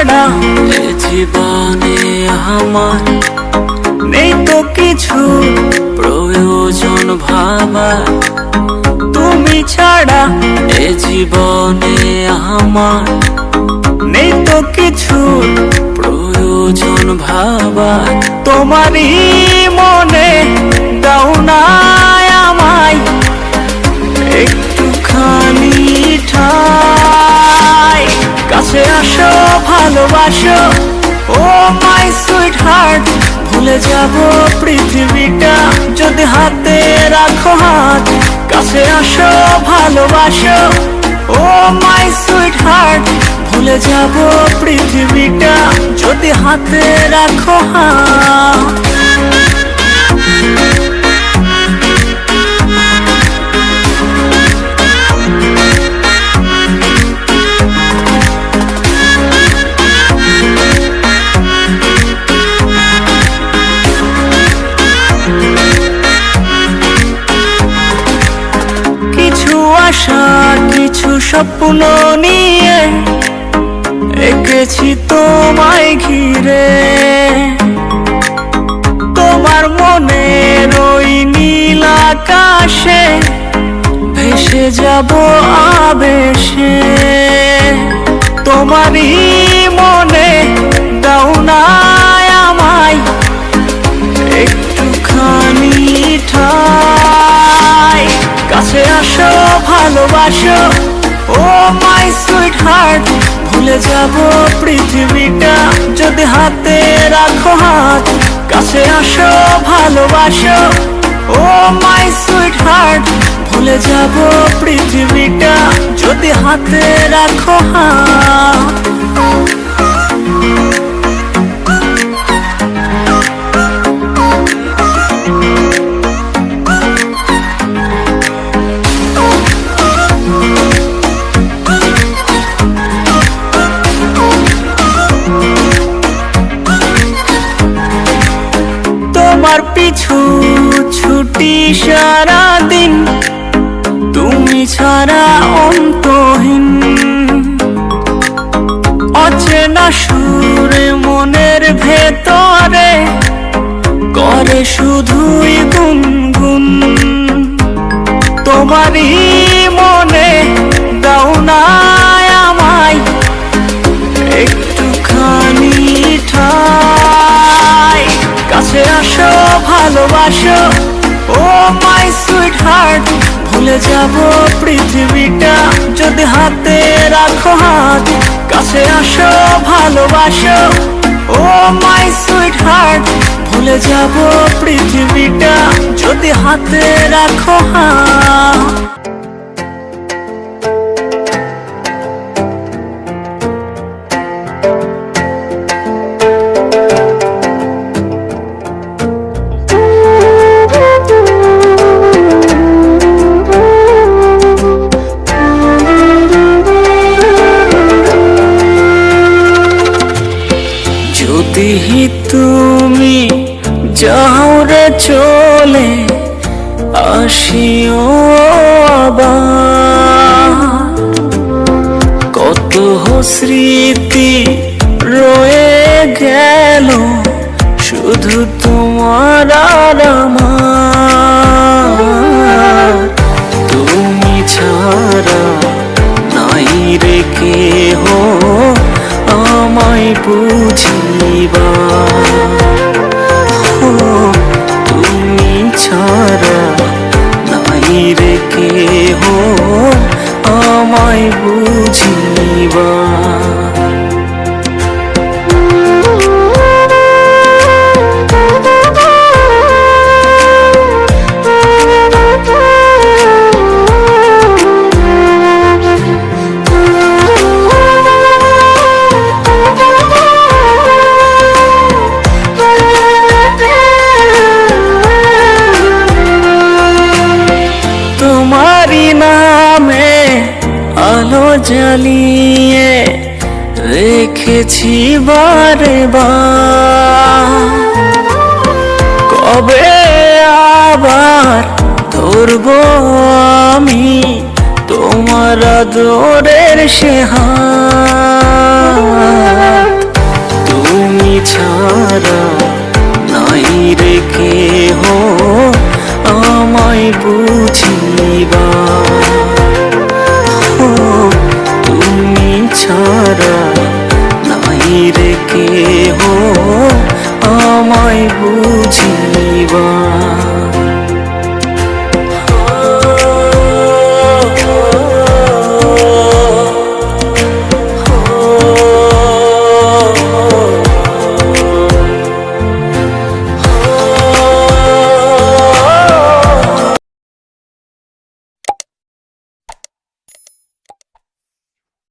ছাড়া। জীবনে আমার নেই তো কিছু প্রয়োজন ভাবা। তুমি ছাড়া এ জীবনে আমার নেই তো কিছু প্রয়োজন ভাবা। তোমারই মনে ভালোবাসো। ও মাই সুইট হার্ট ভুলে যাব পৃথিবীটা। যদি হাতে রাখো হাত, কাছে আসো, ভালোবাসো। ও মাই সুইট হার্ট ভুলে যাব পৃথিবীটা। যদি হাতে রাখো হাত। স্বপ্ন নিয়ে এঁকেছি তোমায় ঘিরে। তোমার মনে ওই নীল আকাশে ভেসে যাব আবেশে। তোমারই মনে দাও না আমায় একটুখানি ঠাই। কাছে আসো, ভালোবাসো ও মাই সুইট হার্ট ভুলে যাব পৃথিবীটা। যদি হাতে রাখো হাত, কাছে আসো, ভালোবাসো। ও মাই সুইট হার্ট ভুলে যাব পৃথিবীটা। যদি হাতে রাখো হাত। ছুটি সারা দিন তুমি ছাড়া অন্তহীন। অচেনা সুরে মনের ভেতরে করে শুধুই গুনগুন। তোমারই মনে দাও না আমায়, একটুখানি ঠাই। কাছে আসো, ভালোবাসো ও মাই সুইট হার্ট ভুলে যাব পৃথিবীটা। যদি হাতে রাখো হাত, কাছে আসো, ভালোবাসো। ও মাই সুইট হার্ট ভুলে যাব পৃথিবীটা। যদি হাতে রাখো হাত। যাও রে চলে, আসিও আবার। কত স্মৃতি রয়ে গেল, শুধু তোমার আর তুমি ছাড়া নাই রে কেহ আমায় বুঝিবা ছাড়া নাই রে কেহ আমায় বুঝিবা। দেখেছি বারে বার কবে আবার ধরবো আমি তোমার দোরের সে তুমি ছাড়া নাই রে কেহ আমায় বুঝিবা burn.